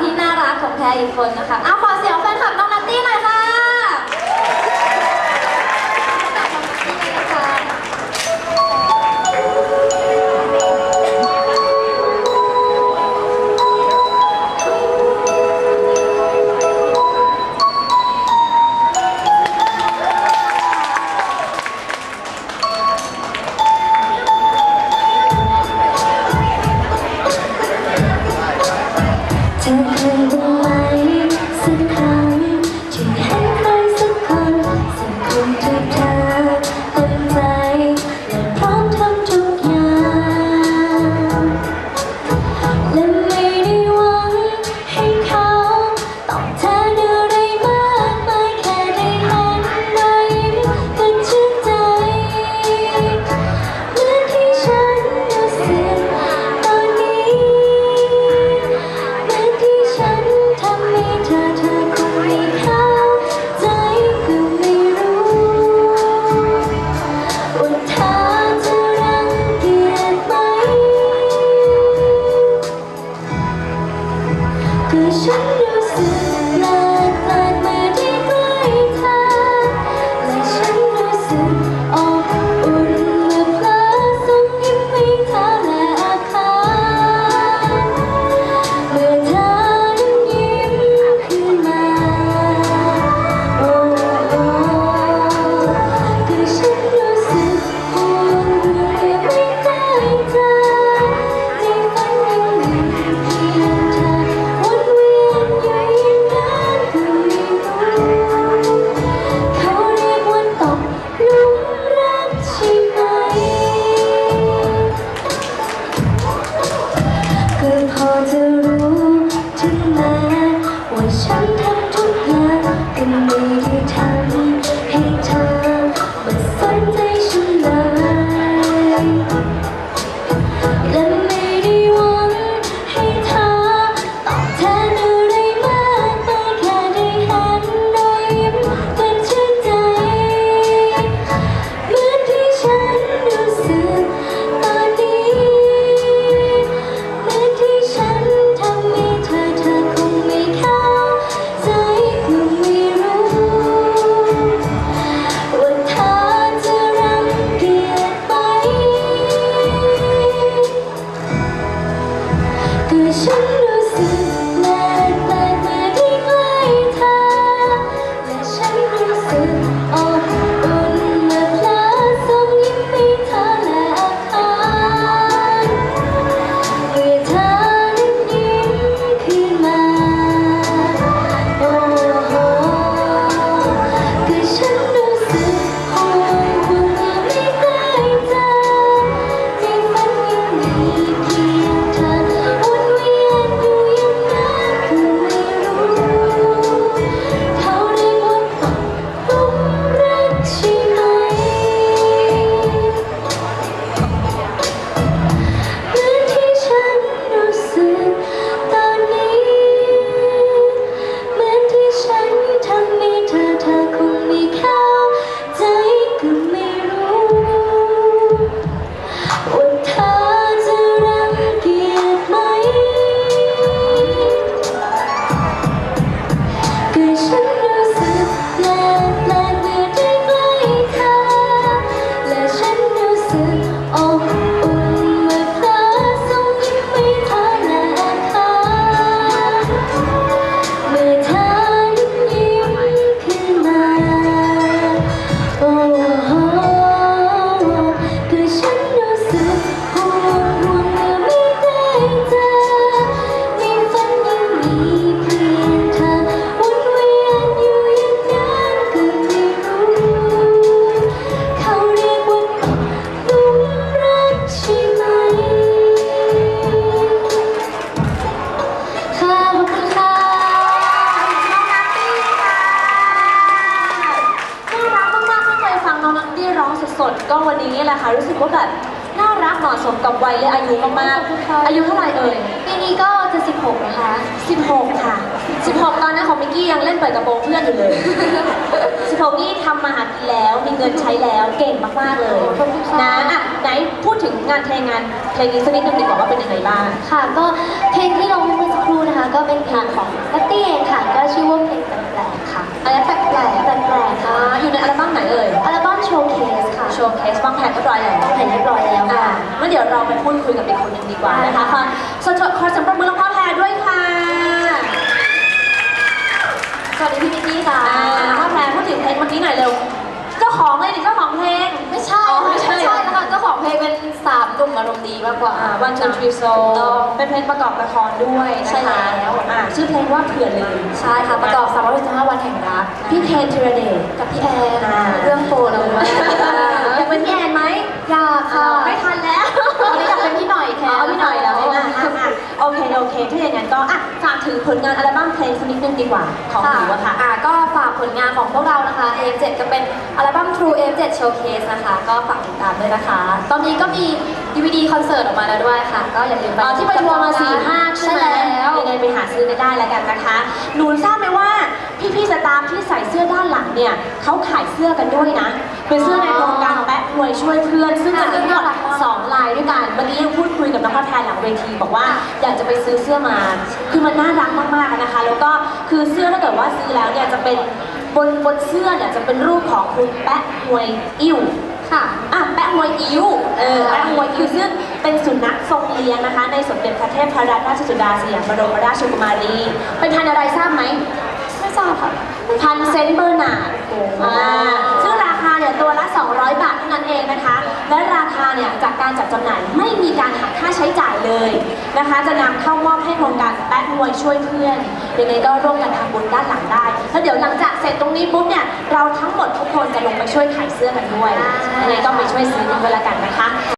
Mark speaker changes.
Speaker 1: ที่น่ารักของแพ
Speaker 2: รอีกคนนะคะอา Love. ก็วันนี้นี่แหละค่ะรู้สึกว่า
Speaker 1: แบบน่ารักเหมาะสมกับวัยและอายุมากๆ อายุเท่าไหร่เอ่ย
Speaker 2: ปีนี้ก็จะ 16นะคะ
Speaker 1: 16 ค่ะ 16 ตอนนั้นของมิกกี้ยังเล่นเปิดกระโปรงเพื่อนอยู่เลย 16 นี่ทำมาหากินแล้วมีเงินใช้แล้วเก่งมากๆเลยนะอะไหนพูดถึงงานเพลงงานเพลงนี้สักนิดนึงดีกว่าว่าเป็นยังไงบ้าง
Speaker 2: ค่ะ ก็เพลงที่เราเมื่อสักครู่นะคะ
Speaker 3: ก็เป็นเพลงของนัตตี้เองค่ะ ก็ชื่อว่าเพลงแปลกๆค่ะ
Speaker 1: อะไรแปลกๆ
Speaker 3: แปลกๆค่ะ
Speaker 1: อยู่ในอัลบั้มไหนเอ่ย
Speaker 3: อัลบั้มโชว์เคส
Speaker 1: ชว์เคสบ้างแผนเรียบร้อยแล้ว
Speaker 3: เห็นเรียบร้อยแล้ว
Speaker 1: อ่า
Speaker 3: ค่ะ
Speaker 1: งั้นเดี๋ยวเราไปพูดคุยกับอีกคนหนึ่งดีกว่านะคะฟังสดๆขอเสัมปรบมือน้องพ่อแพรด้วยค่ะ
Speaker 3: สวัสดีพี่นิกกี้ค่ะ
Speaker 1: อ่าพ่อแพรพูดถึงเพลงเมื่อกี้หน่อยเร็ว เจ้าของเลยดิเจ้าของเพลง
Speaker 3: ไม่ใช่
Speaker 1: อ๋อไม่
Speaker 3: ไม่
Speaker 1: ใช่
Speaker 3: ใช่แล้วค่ะเจ้าของเพลงเป็นสามหนุ่มอารมณ์ดีมากกว่า
Speaker 1: วันทูทรีโซ
Speaker 3: ถูกต้อง
Speaker 1: เป็นเพลงประกอบละครด้วยนะคะ
Speaker 3: ใช่แล้ว
Speaker 1: อ่าชื่อเพลงว่าเผื่อลืม
Speaker 3: ใช่ค่ะประกอบ365วันแห่งรัก
Speaker 1: พี่เคนธีรเดช
Speaker 3: กับพี่แอน
Speaker 1: อ่า
Speaker 3: เรื่องโปรดเลยมา
Speaker 1: ถึงผลงานอัลบั้มเพลงสักนิดนึงดีกว่า ของหนูอะค่ะ
Speaker 3: อ่าก็ฝากผลงานของพวกเรานะคะ AM7 ก็เป็นอัลบั้ม True AM7 Showcase นะคะ ก็ฝากติดตามด้วยนะคะ ตอนนี้ก็มี DVD คอนเสิร์ตออกมาแล้วด้วยค่ะ ก็อย่าลืมไป
Speaker 1: อ๋อที่ไปทัวร์มาสี่ภาคใช่ไหม
Speaker 3: แล้ว
Speaker 1: ยังไงไปหาซื้อกันได้แล้วกันนะคะ หนูทราบไหมว่าพี่ เนี่ยเขาขายเสื้อกันด้วยนะ เป็นเสื้อในโครงการแปะมวยช่วยเพื่อนซึ่งจะมีทั้งหมดสองลายด้วยกันเมื่อกี้ยังพูดคุยกับน้องข้าวแทนหลังเวทีบอกว่าอยากจะไปซื้อเสื้อมา คือมันน่ารักมากๆนะคะ แล้วก็คือเสื้อถ้าเกิดว่าซื้อแล้วเนี่ยจะเป็นบนบนเสื้อเนี่ยจะเป็นรูปของคุณแปะมวยอิ่ว
Speaker 3: ค่ะ
Speaker 1: อะแปะมวยอิ๋วเออแปะมวยอิ๋วซึ่งเป็นสุนัขทรงเลี้ยงนะคะ ในสมเด็จพระเทพรัตนราชสุดาสยามบรมราชกุมารี เป็นพันธุ์อะไรทราบไหม
Speaker 3: ไม่ทราบค่ะ
Speaker 1: พันธุ์เซนต์เบอร์นาร์ดอ่าซึ่งราคาเนี่ยตัวละ 200 บาทเท่านั้นเองนะคะ และราคาเนี่ยจากการจัดจำหน่ายไม่มีการหักค่าใช้จ่ายเลยนะคะ จะนำเข้ามอบให้โครงการแป๊ะมวยช่วยเพื่อนยังไงก็ร่วมกันทำบุญด้านหลังได้ แล้วเดี๋ยวหลังจากเสร็จตรงนี้ปุ๊บเนี่ยเราทั้งหมดทุกคนจะลงไปช่วยขายเสื้อกันด้วยยังไงก็ไปช่วยซื้อกันด้วยละกันนะคะ